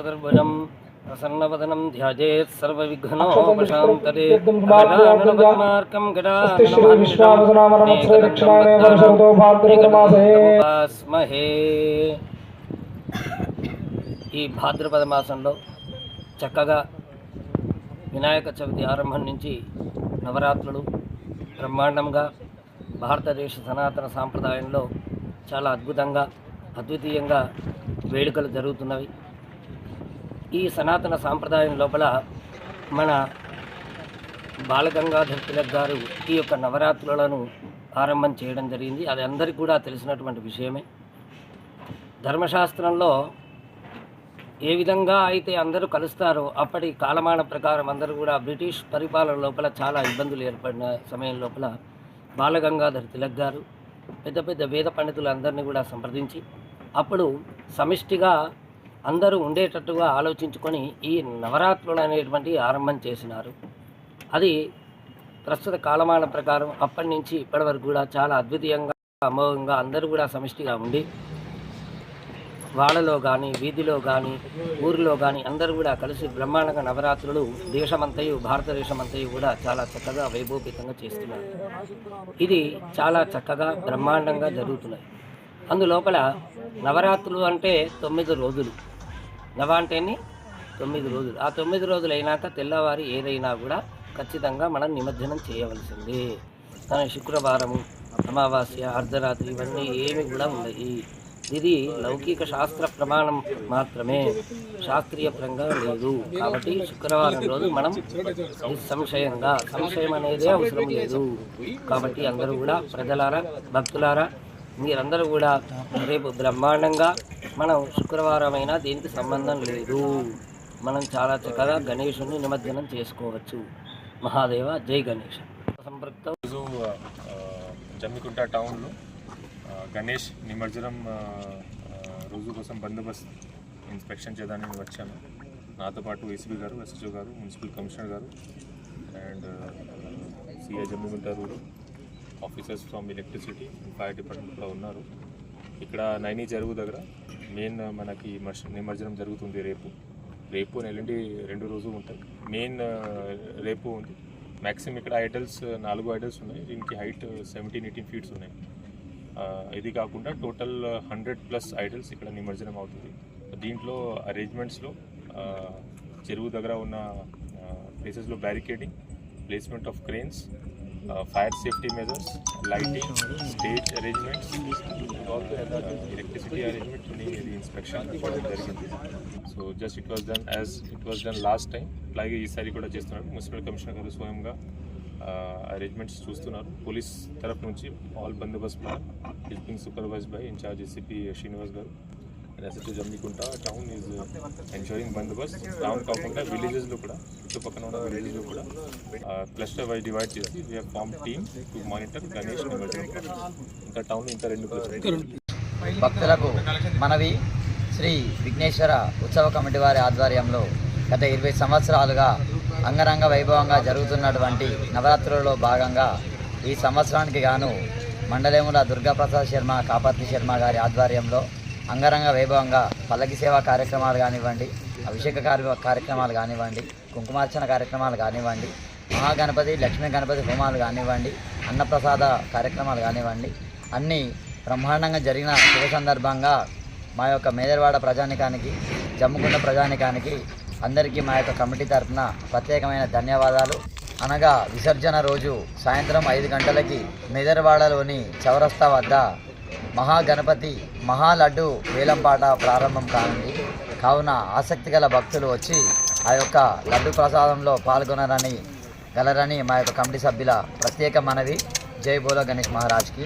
చతుర్భుజం ప్రసన్నవదనం సర్వవిఘ్నోపశాంతరే గజాననమహే ఈ భాద్రపద మాసంలో చక్కగా వినాయక చవితి ఆరంభం నుంచి నవరాత్రులు బ్రహ్మాండంగా భారతదేశ సనాతన సాంప్రదాయంలో చాలా అద్భుతంగా అద్వితీయంగా వేడుకలు జరుగుతున్నవి. ఈ సనాతన సాంప్రదాయం లోపల మన బాలగంగాధర్ తిలక్ గారు ఈ యొక్క నవరాత్రులను ఆరంభం చేయడం జరిగింది. అది అందరికీ కూడా తెలిసినటువంటి విషయమే. ధర్మశాస్త్రంలో ఏ విధంగా అయితే అందరూ కలుస్తారో అప్పటి కాలమాన ప్రకారం అందరూ కూడా బ్రిటిష్ పరిపాలన లోపల చాలా ఇబ్బందులు ఏర్పడిన సమయం లోపల బాలగంగాధర్ తిలక్ గారు పెద్ద పెద్ద వేద పండితులందరినీ కూడా సంప్రదించి అప్పుడు సమిష్టిగా అందరూ ఉండేటట్టుగా ఆలోచించుకొని ఈ నవరాత్రులు అనేటువంటి ఆరంభం చేసినారు. అది ప్రస్తుత కాలమాన ప్రకారం అప్పటి నుంచి ఇప్పటి వరకు కూడా చాలా అద్వితీయంగా అమోఘంగా అందరూ కూడా సమిష్టిగా ఉండి వాళ్ళలో కానీ వీధిలో కానీ ఊరిలో కానీ అందరూ కూడా కలిసి బ్రహ్మాండంగా నవరాత్రులు దేశమంతయు భారతదేశమంతయు కూడా చాలా చక్కగా వైభవపేతంగా చేస్తున్నారు. ఇది చాలా చక్కగా బ్రహ్మాండంగా జరుగుతున్నాయి. అందులోపల నవరాత్రులు అంటే తొమ్మిది రోజులు. నవ తొమ్మిది రోజులు. ఆ తొమ్మిది రోజులు అయినాక తెల్లవారి ఏదైనా కూడా ఖచ్చితంగా మనం నిమజ్జనం చేయవలసిందే. కానీ శుక్రవారము అమావాస్య అర్ధరాత్రి ఇవన్నీ ఏమి కూడా ఉన్నాయి ఇది లౌకిక శాస్త్ర ప్రమాణం మాత్రమే. శాస్త్రీయపరంగా లేదు. కాబట్టి శుక్రవారం రోజు మనం సంశయంగా సంశయం అనేదే అవసరం లేదు. కాబట్టి అందరూ కూడా ప్రజలారా భక్తులారా మీరందరూ కూడా రేపు బ్రహ్మాండంగా మనం శుక్రవారం అయినా దీనికి సంబంధం లేదు. మనం చాలా చక్కగా గణేషుని నిమజ్జనం చేసుకోవచ్చు. మహాదేవ జై గణేష్. సంపృక్త రోజు జమ్మికుంట టౌన్లో గణేష్ నిమజ్జనం రోజు కోసం బందోబస్తు ఇన్స్పెక్షన్ చేయడానికి వచ్చాను. నాతో పాటు ఏసీబీ గారు ఎస్హెచ్ఓ గారు మున్సిపల్ కమిషనర్ గారు and CI Jammikunta rural officers from electricity fire department కూడా ఉన్నారు. ఇక్కడ నైనీ చెరువు దగ్గర మెయిన్ మనకి నిమజ్జనం జరుగుతుంది రేపు. రేపు ఎల్లుండి రెండు రోజులు ఉంటాయి. మెయిన్ రేపు ఉంది. మ్యాక్సిమం ఇక్కడ ఐడల్స్ నాలుగు ఐడల్స్ ఉన్నాయి. దీనికి హైట్ సెవెంటీన్ ఎయిటీన్ ఫీట్స్ ఉన్నాయి. ఇది కాకుండా టోటల్ హండ్రెడ్ ప్లస్ ఐడల్స్ ఇక్కడ నిమజ్జనం అవుతుంది. దీంట్లో అరేంజ్మెంట్స్లో చెరువు దగ్గర ఉన్న ప్లేసెస్లో barricading placement of cranes fire safety measures lighting stage arrangements electricity arrangement inspection జరిగింది so just it was done as it was done last time అలాగే ఈసారి కూడా చేస్తున్నారు. మున్సిపల్ కమిషనర్ గారు స్వయంగా అరేంజ్మెంట్స్ చూస్తున్నారు. పోలీస్ తరఫు నుంచి all bandobast plan is being supervise by incharge SCP Srinivas గారు. And SST Jammikunta town is ensuring bandobast town కాకుండా విలేజెస్లో కూడా చుట్టుపక్కల ఉన్న విలేజెస్లో కూడా క్లస్టర్ వైజ్ డివైడ్ చేసి we form team to monitor Ganesh ఇంకా టౌన్ ఇంకా రెండు భక్తులకు మనవి శ్రీ విఘ్నేశ్వర ఉత్సవ కమిటీ వారి ఆధ్వర్యంలో గత ఇరవై సంవత్సరాలుగా అంగరంగ వైభవంగా జరుగుతున్నటువంటి నవరాత్రులలో భాగంగా ఈ సంవత్సరానికి గాను మండలేముల దుర్గాప్రసాద్ శర్మ కాపర్తి శర్మ గారి ఆధ్వర్యంలో అంగరంగ వైభవంగా పల్లకి సేవా కార్యక్రమాలు కానివ్వండి అభిషేక కార్యక్రమాలు కానివ్వండి కుంకుమార్చన కార్యక్రమాలు కానివ్వండి మహాగణపతి లక్ష్మీ గణపతి హోమాలు కానివ్వండి అన్నప్రసాద కార్యక్రమాలు కానివ్వండి అన్నీ బ్రహ్మాండంగా జరిగిన శుభ సందర్భంగా మా యొక్క మేదర్వాడ ప్రజానికానికి జమ్ముకుంట ప్రజానికానికి అందరికీ మా యొక్క కమిటీ తరఫున ప్రత్యేకమైన ధన్యవాదాలు. అనగా విసర్జన రోజు సాయంత్రం ఐదు గంటలకి మెదర్వాడలోని చౌరస్తా వద్ద మహాగణపతి మహాలడ్డు వేలంపాట ప్రారంభం కానుంది. కావున ఆసక్తి గల భక్తులు వచ్చి ఆ యొక్క లడ్డు ప్రసాదంలో పాల్గొనరని గలరని మా యొక్క కమిటీ సభ్యుల ప్రత్యేక మనవి జై బోలో గణేష్ మహారాజ్కి.